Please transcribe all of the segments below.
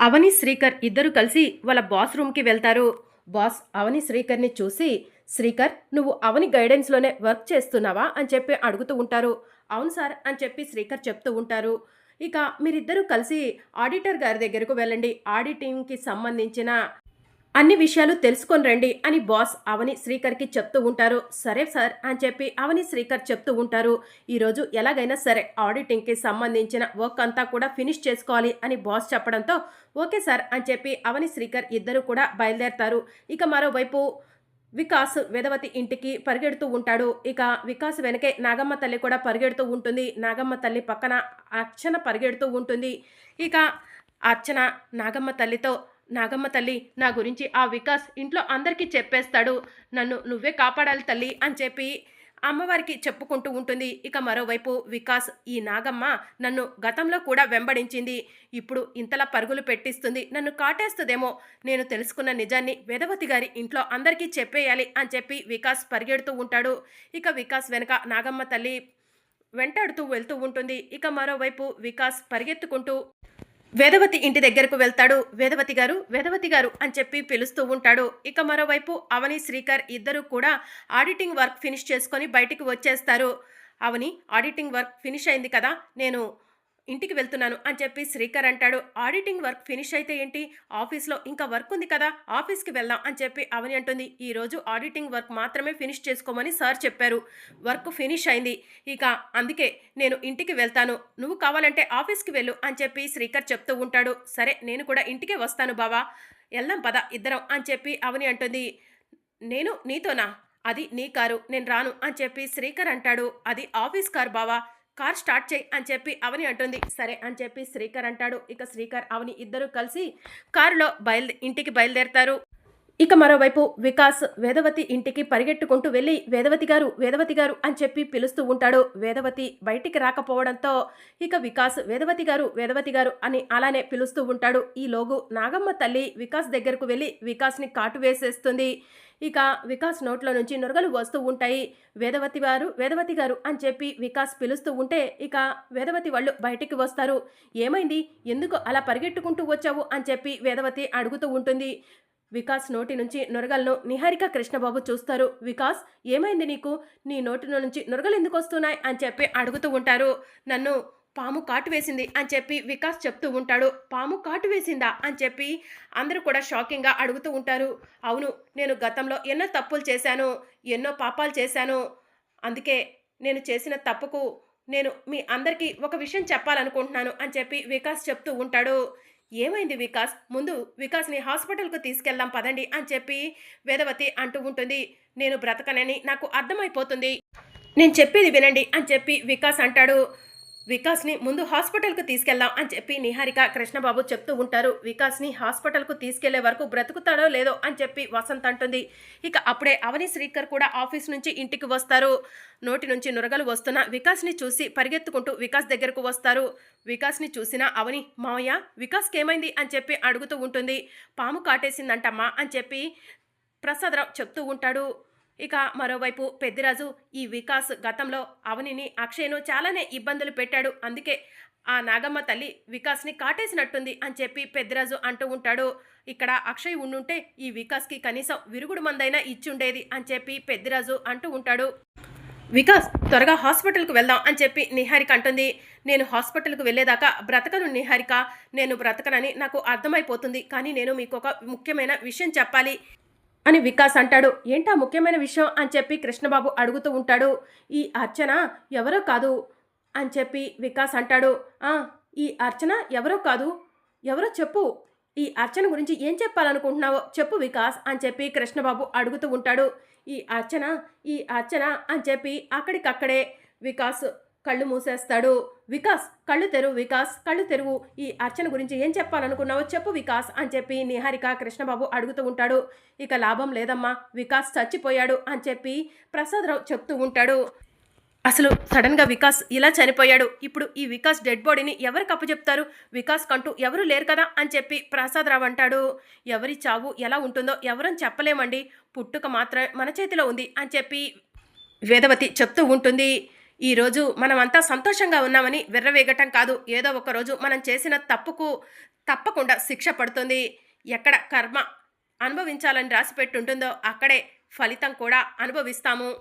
అవని శ్రీకర్ ఇద్దరు కలిసి వాళ్ళ బాస్ రూమ్కి వెళ్తారు. బాస్ అవని శ్రీకర్ని చూసి శ్రీకర్ నువ్వు అవని గైడెన్స్లోనే వర్క్ చేస్తున్నావా? అని చెప్పి అడుగుతూ ఉంటారు. అవును సార్ అని చెప్పి శ్రీకర్ చెప్తూ ఉంటారు. ఇక మీరిద్దరూ కలిసి ఆడిటర్ గారి దగ్గరకు వెళ్ళండి. ఆడిటింగ్కి సంబంధించిన అన్ని విషయాలు తెలుసుకొని రండి అని బాస్ అవని శ్రీకర్కి చెప్తూ ఉంటారు. సరే సార్ అని చెప్పి అవని శ్రీకర్ చెప్తూ ఉంటారు. ఈరోజు ఎలాగైనా సరే ఆడిటింగ్కి సంబంధించిన వర్క్ అంతా కూడా ఫినిష్ చేసుకోవాలి అని బాస్ చెప్పడంతో ఓకే సార్ అని చెప్పి అవని శ్రీకర్ ఇద్దరు కూడా బయలుదేరతారు. ఇక మరోవైపు వికాస్ వేదవతి ఇంటికి పరిగెడుతూ ఉంటాడు. ఇక వికాస్ వెనకే నాగమ్మ తల్లి కూడా పరిగెడుతూ ఉంటుంది. నాగమ్మ తల్లి పక్కన అర్చన పరిగెడుతూ ఉంటుంది. ఇక అర్చన నాగమ్మ తల్లితో నాగమ్మ తల్లి నా గురించి ఆ వికాస్ ఇంట్లో అందరికీ చెప్పేస్తాడు. నన్ను నువ్వే కాపాడాలి తల్లి అని చెప్పి అమ్మవారికి చెప్పుకుంటూ ఉంటుంది. ఇక మరోవైపు వికాస్ ఈ నాగమ్మ నన్ను గతంలో కూడా వెంబడించింది. ఇప్పుడు ఇంతలా పరుగులు పెట్టిస్తుంది. నన్ను కాటేస్తుందేమో? నేను తెలుసుకున్న నిజాన్ని వేదవతి గారి ఇంట్లో అందరికీ చెప్పేయాలి అని చెప్పి వికాస్ పరిగెడుతూ ఉంటాడు. ఇక వికాస్ వెనక నాగమ్మ తల్లి వెంటాడుతూ వెళ్తూ ఉంటుంది. ఇక మరోవైపు వికాస్ పరిగెత్తుకుంటూ వేదవతి ఇంటి దగ్గరకు వెళ్తాడు. వేదవతి గారు వేదవతి గారు అని చెప్పి పిలుస్తూ ఉంటాడు. ఇక మరోవైపు అవని శ్రీకర్ ఇద్దరు కూడా ఆడిటింగ్ వర్క్ ఫినిష్ చేసుకొని బయటికి వచ్చేస్తారు. అవని ఆడిటింగ్ వర్క్ ఫినిష్ అయింది కదా నేను ఇంటికి వెళ్తున్నాను అని చెప్పి శ్రీకర్ అంటాడు. ఆడిటింగ్ వర్క్ ఫినిష్ అయితే ఏంటి? ఆఫీస్లో ఇంకా వర్క్ ఉంది కదా ఆఫీస్కి వెళ్దాం అని చెప్పి అవని అంటుంది. ఈరోజు ఆడిటింగ్ వర్క్ మాత్రమే ఫినిష్ చేసుకోమని సార్ చెప్పారు. వర్క్ ఫినిష్ అయింది. ఇక అందుకే నేను ఇంటికి వెళ్తాను. నువ్వు కావాలంటే ఆఫీస్కి వెళ్ళు అని చెప్పి శ్రీకర్ చెప్తూ ఉంటాడు. సరే నేను కూడా ఇంటికే వస్తాను బావా. వెళ్దాం పద ఇద్దరం అని చెప్పి అవని అంటుంది. నేను నీతోనా? అది నీ కారు నేను రాను అని చెప్పి శ్రీకర్ అంటాడు. అది ఆఫీస్ కార్ బావా. కార్ స్టార్ట్ చేయి అని చెప్పి అవని అంటుంది. సరే అని చెప్పి శ్రీకర్ అంటాడు. ఇక శ్రీకర్ అవని ఇద్దరు కలిసి కారులో బయలు ఇంటికి బయలుదేరతారు. ఇక మరోవైపు వికాస్ వేదవతి ఇంటికి పరిగెట్టుకుంటూ వెళ్ళి వేదవతి గారు వేదవతి గారు అని చెప్పి పిలుస్తూ ఉంటాడు. వేదవతి బయటికి రాకపోవడంతో ఇక వికాస్ వేదవతి గారు వేదవతి గారు అని అలానే పిలుస్తూ ఉంటాడు. ఈ లోగు నాగమ్మ తల్లి వికాస్ దగ్గరకు వెళ్ళి వికాస్ని కాటు వేసేస్తుంది. ఇక వికాస్ నోట్లో నుంచి నొరగలు వస్తూ ఉంటాయి. వేదవతి వారు వేదవతి గారు అని చెప్పి వికాస్ పిలుస్తూ ఉంటే ఇక వేదవతి వాళ్ళు బయటికి వస్తారు. ఏమైంది? ఎందుకు అలా పరిగెట్టుకుంటూ వచ్చావు? అని చెప్పి వేదవతి అడుగుతూ ఉంటుంది. వికాస్ నోటి నుంచి నొరగలను నిహారిక కృష్ణబాబు చూస్తారు. వికాస్ ఏమైంది నీకు? నీ నోటి నుంచి నొరగలు ఎందుకు వస్తున్నాయి? అని చెప్పి అడుగుతూ ఉంటారు. నన్ను పాము కాటు వేసింది అని చెప్పి వికాస్ చెప్తూ ఉంటాడు. పాము కాటు వేసిందా? అని చెప్పి అందరూ కూడా షాకింగ్గా అడుగుతూ ఉంటారు. అవును నేను గతంలో ఎన్నో తప్పులు చేశాను ఎన్నో పాపాలు చేశాను. అందుకే నేను చేసిన తప్పుకు నేను మీ అందరికీ ఒక విషయం చెప్పాలనుకుంటున్నాను అని చెప్పి వికాస్ చెప్తూ ఉంటాడు. ఏమైంది వికాస్? ముందు వికాస్ని హాస్పిటల్కు తీసుకెళ్దాం పదండి అని చెప్పి వేదవతి అంటూ ఉంటుంది. నేను బ్రతకనని నాకు అర్థమైపోతుంది. నేను చెప్పేది వినండి అని చెప్పి వికాస్ అంటాడు. వికాస్ని ముందు హాస్పిటల్కు తీసుకెళ్దాం అని చెప్పి నిహారిక కృష్ణబాబు చెప్తూ ఉంటారు. వికాస్ని హాస్పిటల్కు తీసుకెళ్ళే వరకు బ్రతుకుతాడో లేదో అని చెప్పి వసంత్ అంటుంది. ఇక అప్పుడే అవని శ్రీకర్ కూడా ఆఫీస్ నుంచి ఇంటికి వస్తారు. నోటి నుంచి నురగలు వస్తున్న వికాస్ని చూసి పరిగెత్తుకుంటూ వికాస్ దగ్గరకు వస్తారు. వికాస్ని చూసిన అవని మావయ్య వికాస్కి ఏమైంది అని చెప్పి అడుగుతూ ఉంటుంది. పాము కాటేసిందంటమ్మా అని చెప్పి ప్రసాదరావు చెప్తూ ఉంటాడు. ఇక మరోవైపు పెద్దిరాజు ఈ వికాస్ గతంలో అవనిని అక్షయ్ను చాలానే ఇబ్బందులు పెట్టాడు. అందుకే ఆ నాగమ్మ తల్లి వికాస్ని కాటేసినట్టుంది అని చెప్పి పెద్దిరాజు అంటూ ఉంటాడు. ఇక్కడ అక్షయ్ ఉండుంటే ఈ వికాస్కి కనీసం విరుగుడు మందైనా ఇచ్చుండేది అని చెప్పి పెద్దిరాజు అంటూ ఉంటాడు. వికాస్ త్వరగా హాస్పిటల్కి వెళ్దాం అని చెప్పి నిహారిక అంటుంది. నేను హాస్పిటల్కి వెళ్ళేదాకా బ్రతకను నిహారిక. నేను బ్రతకనని నాకు అర్థమైపోతుంది. కానీ నేను మీకు ఒక ముఖ్యమైన విషయం చెప్పాలి. అని వికాస్ అంటాడు. ఏంటా ముఖ్యమైన విషయం? అని చెప్పి కృష్ణబాబు అడుగుతూ ఉంటాడు. ఈ అర్చన ఎవరో కాదు అని చెప్పి వికాస్ అంటాడు. ఈ అర్చన ఎవరో కాదు? ఎవరో చెప్పు. ఈ అర్చన గురించి ఏం చెప్పాలనుకుంటున్నావో చెప్పు వికాస్ అని చెప్పి కృష్ణబాబు అడుగుతూ ఉంటాడు. ఈ అర్చన ఈ అర్చన అని చెప్పి అక్కడికక్కడే వికాస్ కళ్ళు మూసేస్తాడు. వికాస్ కళ్ళు తెరువు వికాస్ కళ్ళు తెరువు. ఈ అర్చన గురించి ఏం చెప్పాలనుకున్నావో చెప్పు వికాస్ అని చెప్పి నిహారిక కృష్ణబాబు అడుగుతూ ఉంటాడు. ఇక లాభం లేదమ్మా వికాస్ చచ్చిపోయాడు అని చెప్పి ప్రసాదరావు చెప్తూ ఉంటాడు. అసలు సడన్గా వికాస్ ఇలా చనిపోయాడు. ఇప్పుడు ఈ వికాస్ డెడ్ బాడీని ఎవరికి అప్పచెప్తారు? వికాస్ కంటూ ఎవరు లేరు కదా అని చెప్పి ప్రసాదరావు అంటాడు. ఎవరి చావు ఎలా ఉంటుందో ఎవరని చెప్పలేమండి. పుట్టుక మాత్రమే మన చేతిలో ఉంది అని చెప్పి వేదవతి చెప్తూ ఉంటుంది. ఈరోజు మనమంతా సంతోషంగా ఉన్నామని విర్రవేగటం కాదు. ఏదో ఒక రోజు మనం చేసిన తప్పుకు తప్పకుండా శిక్ష పడుతుంది. ఎక్కడ కర్మ అనుభవించాలని రాసి ఉంటుందో అక్కడే ఫలితం కూడా అనుభవిస్తాము.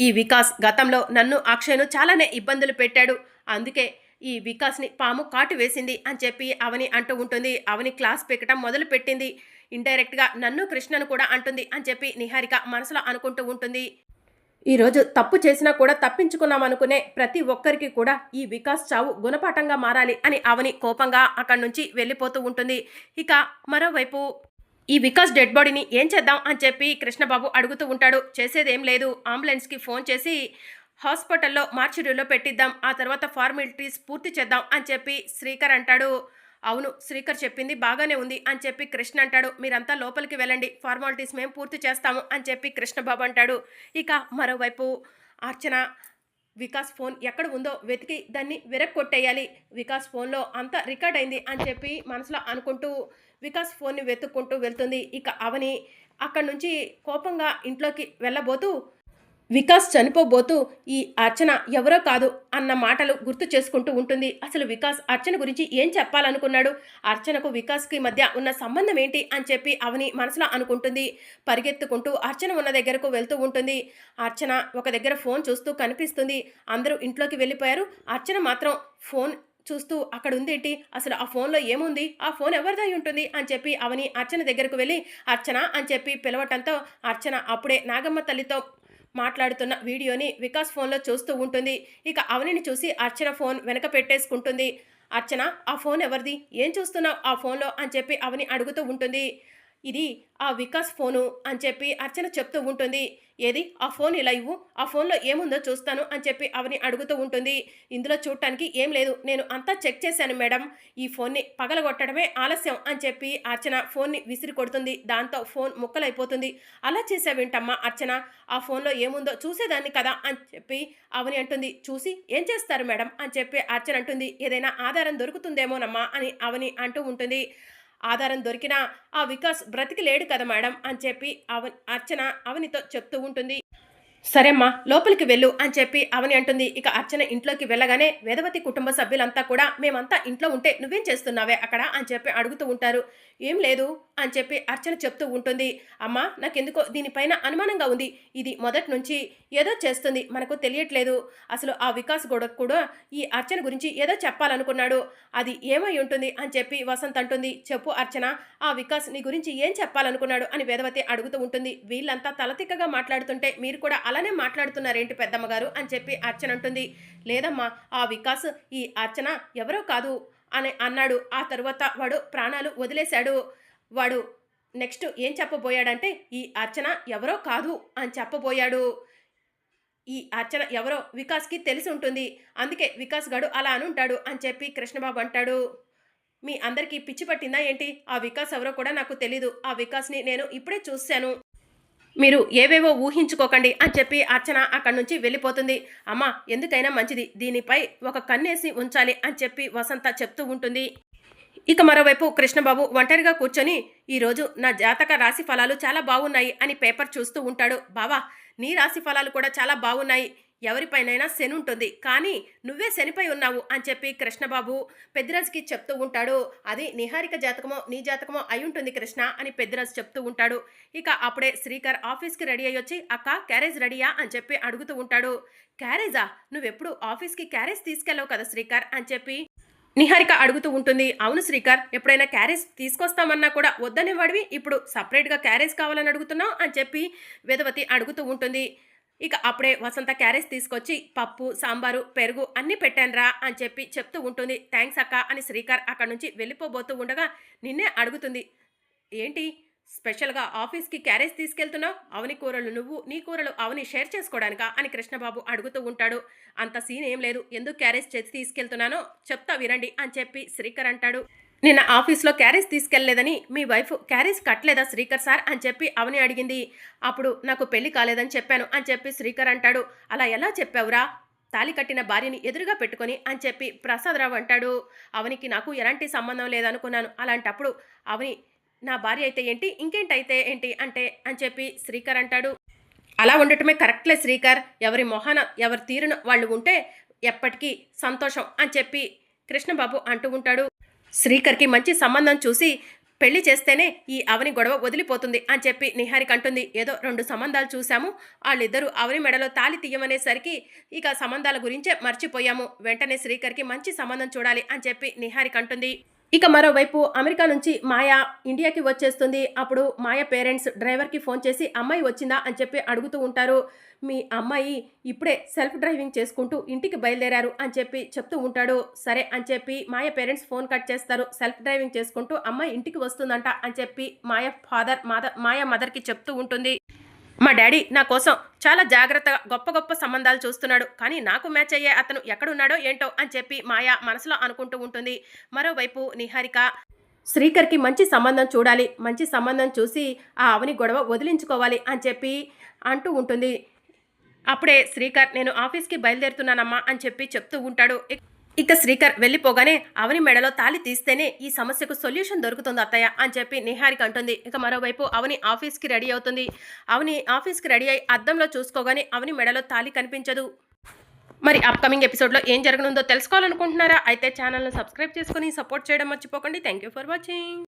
ఈ వికాస్ గతంలో నన్ను అక్షయ్ను చాలానే ఇబ్బందులు పెట్టాడు. అందుకే ఈ వికాస్ని పాము కాటు వేసింది అని చెప్పి అవని అంటూ ఉంటుంది. అవని క్లాస్ పెట్టడం మొదలు పెట్టింది. ఇండైరెక్ట్గా నన్ను కృష్ణను కూడా అంటుంది అని చెప్పి నిహారిక మనసులో అనుకుంటూ ఉంటుంది. ఈరోజు తప్పు చేసినా కూడా తప్పించుకున్నామనుకునే ప్రతి ఒక్కరికి కూడా ఈ వికాస్ చావు గుణపాఠంగా మారాలి అని అవని కోపంగా అక్కడి నుంచి వెళ్ళిపోతూ ఉంటుంది. ఇక మరోవైపు ఈ వికాస్ డెడ్ బాడీని ఏం చేద్దాం అని చెప్పి కృష్ణబాబు అడుగుతూ ఉంటాడు. చేసేదేం లేదు. అంబులెన్స్కి ఫోన్ చేసి హాస్పిటల్లో మార్చురీలో పెట్టిద్దాం. ఆ తర్వాత ఫార్మాలిటీస్ పూర్తి చేద్దాం అని చెప్పి శ్రీకర్ అంటాడు. అవును శ్రీకర్ చెప్పింది బాగానే ఉంది అని చెప్పి కృష్ణ అంటాడు. మీరంతా లోపలికి వెళ్ళండి ఫార్మాలిటీస్ మేము పూర్తి చేస్తాము అని చెప్పి కృష్ణబాబు అంటాడు. ఇక మరోవైపు అర్చన వికాస్ ఫోన్ ఎక్కడ ఉందో వెతికి దాన్ని విరక్కొట్టేయాలి. వికాస్ ఫోన్లో అంతా రికార్డ్ అయింది అని చెప్పి మనసులో అనుకుంటూ వికాస్ ఫోన్ని వెతుక్కుంటూ వెళ్తుంది. ఇక అవని అక్కడి నుంచి కోపంగా ఇంట్లోకి వెళ్ళబోతూ వికాస్ చనిపోబోతూ ఈ అర్చన ఎవరో కాదు అన్న మాటలు గుర్తు చేసుకుంటూ ఉంటుంది. అసలు వికాస్ అర్చన గురించి ఏం చెప్పాలనుకున్నాడు? అర్చనకు వికాస్కి మధ్య ఉన్న సంబంధం ఏంటి అని చెప్పి అవని మనసులో అనుకుంటుంది. పరిగెత్తుకుంటూ అర్చన ఉన్న దగ్గరకు వెళ్తూ ఉంటుంది. అర్చన ఒక దగ్గర ఫోన్ చూస్తూ కనిపిస్తుంది. అందరూ ఇంట్లోకి వెళ్ళిపోయారు. అర్చన మాత్రం ఫోన్ చూస్తూ అక్కడ ఉందేంటి అసలు ఆ ఫోన్లో ఏముంది? ఆ ఫోన్ ఎవరిదై ఉంటుంది? అని చెప్పి అవని అర్చన దగ్గరకు వెళ్ళి అర్చన అని చెప్పి పిలవటంతో అర్చన అప్పుడే నాగమ్మ తల్లితో మాట్లాడుతున్న వీడియోని వికాస్ ఫోన్లో చూస్తూ ఉంటుంది. ఇక అవనిని చూసి అర్చన ఫోన్ వెనక పెట్టేసుకుంటుంది. అర్చన ఆ ఫోన్ ఎవరిది? ఏం చూస్తున్నావు? ఆ ఫోన్లో అని చెప్పి అవని అడుగుతూ ఉంటుంది. ఇది ఆ వికాస్ ఫోను అని చెప్పి అర్చన చెప్తూ ఉంటుంది. ఏది? ఆ ఫోన్ ఇలా ఇవ్వు. ఆ ఫోన్లో ఏముందో చూస్తాను అని చెప్పి అవని అడుగుతూ ఉంటుంది. ఇందులో చూడటానికి ఏం లేదు. నేను అంతా చెక్ చేశాను మేడం. ఈ ఫోన్ని పగలగొట్టడమే ఆలస్యం అని చెప్పి అర్చన ఫోన్ని విసిరి కొడుతుంది. దాంతో ఫోన్ ముక్కలైపోతుంది. అలా చేసావేంటమ్మా అర్చన? ఆ ఫోన్లో ఏముందో చూసేదాన్ని కదా అని చెప్పి అవని అంటుంది. చూసి ఏం చేస్తారు మేడం? అని చెప్పి అర్చన అంటుంది. ఏదైనా ఆధారం దొరుకుతుందేమోనమ్మా అని అవని అంటూ ఉంటుంది. ఆధారం దొరికినా ఆ వికాస్ బ్రతికి లేడు కదా మేడం అని చెప్పి అవ అర్చన అవనితో చెప్తూ ఉంటుంది. సరేమ్మా లోపలికి వెళ్ళు అని చెప్పి అవని అంటుంది. ఇక అర్చన ఇంట్లోకి వెళ్ళగానే వేదవతి కుటుంబ సభ్యులంతా కూడా మేమంతా ఇంట్లో ఉంటే నువ్వేం చేస్తున్నావే అక్కడ అని చెప్పి అడుగుతూ ఉంటారు. ఏం లేదు అని చెప్పి అర్చన చెప్తూ ఉంటుంది. అమ్మా నాకెందుకో దీనిపైన అనుమానంగా ఉంది. ఇది మొదటి నుంచి ఏదో చేస్తుంది మనకు తెలియట్లేదు. అసలు ఆ వికాస్ గౌడ కూడా ఈ అర్చన గురించి ఏదో చెప్పాలనుకున్నాడు. అది ఏమై ఉంటుంది అని చెప్పి వసంత్ అంటుంది. చెప్పు అర్చన ఆ వికాస్ నీ గురించి ఏం చెప్పాలనుకున్నాడు అని వేదవతి అడుగుతూ ఉంటుంది. వీళ్ళంతా తలతిక్కగా మాట్లాడుతుంటే మీరు కూడా అలానే మాట్లాడుతున్నారేంటి పెద్దమ్మ గారు అని చెప్పి అర్చన అంటుంది. లేదమ్మా ఆ వికాస్ ఈ అర్చన ఎవరో కాదు అని అన్నాడు. ఆ తరువాత వాడు ప్రాణాలు వదిలేశాడు. వాడు నెక్స్ట్ ఏం చెప్పబోయాడంటే ఈ అర్చన ఎవరో కాదు అని చెప్పబోయాడు. ఈ అర్చన ఎవరో వికాస్కి తెలిసి ఉంటుంది. అందుకే వికాస్ గాడు అలా అనుంటాడు అని చెప్పి కృష్ణబాబు అంటాడు. మీ అందరికీ పిచ్చి పట్టిందా ఏంటి? ఆ వికాస్ ఎవరో కూడా నాకు తెలీదు. ఆ వికాస్ని నేను ఇప్పుడే చూశాను. మీరు ఏవేవో ఊహించుకోకండి అని చెప్పి అర్చన అక్కడి నుంచి వెళ్ళిపోతుంది. అమ్మా ఎందుకైనా మంచిది. దీనిపై ఒక కన్నేసి ఉంచాలి అని చెప్పి వసంత చెప్తూ ఉంటుంది. ఇక మరోవైపు కృష్ణబాబు ఒంటరిగా కూర్చొని ఈరోజు నా జాతక రాశి ఫలాలు చాలా బాగున్నాయి అని పేపర్ చూస్తూ ఉంటాడు. బావా నీ రాశి ఫలాలు కూడా చాలా బాగున్నాయి. ఎవరిపైనైనా శని ఉంటుంది. కానీ నువ్వే శనిపై ఉన్నావు అని చెప్పి కృష్ణబాబు పెద్దిరాజుకి చెప్తూ ఉంటాడు. అది నిహారిక జాతకమో నీ జాతకమో అయి ఉంటుంది కృష్ణ అని పెద్దిరాజు చెప్తూ ఉంటాడు. ఇక అప్పుడే శ్రీకర్ ఆఫీస్కి రెడీ అయ్యి వచ్చి అక్క క్యారేజ్ రెడీయా? అని చెప్పి అడుగుతూ ఉంటాడు. క్యారేజా? నువ్వెప్పుడు ఆఫీస్కి క్యారేజ్ తీసుకెళ్ళవు కదా శ్రీకర్? అని చెప్పి నిహారిక అడుగుతూ ఉంటుంది. అవును శ్రీకర్ ఎప్పుడైనా క్యారేజ్ తీసుకొస్తామన్నా కూడా వద్దనేవాడివి? ఇప్పుడు సపరేట్గా క్యారేజ్ కావాలని అడుగుతున్నావు? అని చెప్పి వేదవతి అడుగుతూ ఉంటుంది. ఇక అప్పుడే వసంత క్యారేజ్ తీసుకొచ్చి పప్పు సాంబారు పెరుగు అన్నీ పెట్టానురా అని చెప్పి చెప్తూ ఉంటుంది. థ్యాంక్స్ అక్క అని శ్రీకర్ అక్కడి నుంచి వెళ్ళిపోబోతూ ఉండగా నిన్నే అడుగుతుంది. ఏంటి? స్పెషల్గా ఆఫీస్కి క్యారేజ్ తీసుకెళ్తున్నావు? అవని కూరలు నువ్వు నీ కూరలు అవని షేర్ చేసుకోవడానికా అని కృష్ణబాబు అడుగుతూ ఉంటాడు. అంత సీన్ ఏం లేదు. ఎందుకు క్యారేజ్ చేసి తీసుకెళ్తున్నానో చెప్తా వినండి అని చెప్పి శ్రీకర్ అంటాడు. నిన్న ఆఫీస్లో క్యారేజ్ తీసుకెళ్ళేదని మీ వైఫ్ క్యారేజ్ కట్టలేదా శ్రీకర్ సార్ అని చెప్పి అవని అడిగింది. అప్పుడు నాకు పెళ్ళి కాలేదని చెప్పాను అని చెప్పి శ్రీకర్ అంటాడు. అలా ఎలా చెప్పావురా? తాలి కట్టిన భార్యని ఎదురుగా పెట్టుకొని అని చెప్పి ప్రసాదరావు అంటాడు. అవనికి నాకు ఎలాంటి సంబంధం లేదనుకున్నాను. అలాంటప్పుడు అవని నా భార్య అయితే ఏంటి? ఇంకేంటైతే ఏంటి అంటే అని చెప్పి శ్రీకర్ అంటాడు. అలా ఉండటమే కరెక్ట్లే శ్రీకర్. ఎవరి మొహన ఎవరి తీరున వాళ్ళు ఉంటే ఎప్పటికీ సంతోషం అని చెప్పి కృష్ణబాబు అంటూ ఉంటాడు. శ్రీకర్కి మంచి సంబంధం చూసి పెళ్ళి చేస్తేనే ఈ అవని గొడవ వదిలిపోతుంది అని చెప్పి నిహారిక అంటుంది. ఏదో రెండు సంబంధాలు చూశాము. వాళ్ళిద్దరూ అవని మెడలో తాలి తీయమనేసరికి ఇక సంబంధాల గురించే మర్చిపోయాము. వెంటనే శ్రీకర్కి మంచి సంబంధం చూడాలి అని చెప్పి నిహారిక అంటుంది. ఇక మరోవైపు అమెరికా నుంచి మాయా ఇండియాకి వచ్చేస్తుంది. అప్పుడు మాయ పేరెంట్స్ డ్రైవర్కి ఫోన్ చేసి అమ్మాయి వచ్చిందా? అని చెప్పి అడుగుతూ ఉంటారు. మీ అమ్మాయి ఇప్పుడే సెల్ఫ్ డ్రైవింగ్ చేసుకుంటూ ఇంటికి బయలుదేరారు అని చెప్పి చెప్తూ ఉంటాడు. సరే అని చెప్పి మాయ పేరెంట్స్ ఫోన్ కట్ చేస్తారు. సెల్ఫ్ డ్రైవింగ్ చేసుకుంటూ అమ్మాయి ఇంటికి వస్తుందంట అని చెప్పి మాయ ఫాదర్ మాద మాయ మదర్కి చెప్తూ ఉంటుంది. మా డాడీ నా కోసం చాలా జాగ్రత్తగా గొప్ప గొప్ప సంబంధాలు చూస్తున్నాడు. కానీ నాకు మ్యాచ్ అయ్యే అతను ఎక్కడున్నాడో ఏంటో అని చెప్పి మాయా మనసులో అనుకుంటూ ఉంటుంది. మరోవైపు నిహారిక శ్రీకర్కి మంచి సంబంధం చూడాలి. మంచి సంబంధం చూసి ఆ అవని గొడవ వదిలించుకోవాలి అని చెప్పి అంటూ ఉంటుంది. అప్పుడే శ్రీకర్ నేను ఆఫీస్కి బయలుదేరుతున్నానమ్మా అని చెప్పి చెప్తూ ఉంటాడు. ఇక- శ్రీకర్ వెళ్ళిపోగానే అవని మెడలో తాళి తీస్తేనే ఈ సమస్యకు సొల్యూషన్ దొరుకుతుంది అత్తయ్య అని చెప్పి నిహారిక అంటుంది. ఇక మరోవైపు అవని ఆఫీస్కి రెడీ అవుతుంది. అవని ఆఫీస్కి రెడీ అయి అద్దంలో చూసుకోగానే అవని మెడలో తాళి కనిపించదు. మరి అప్కమింగ్ ఎపిసోడ్లో ఏం జరగనుందో తెలుసుకోవాలనుకుంటున్నారా? అయితే ఛానల్ను సబ్స్క్రైబ్ చేసుకుని సపోర్ట్ చేయడం మర్చిపోకండి. Thank you for watching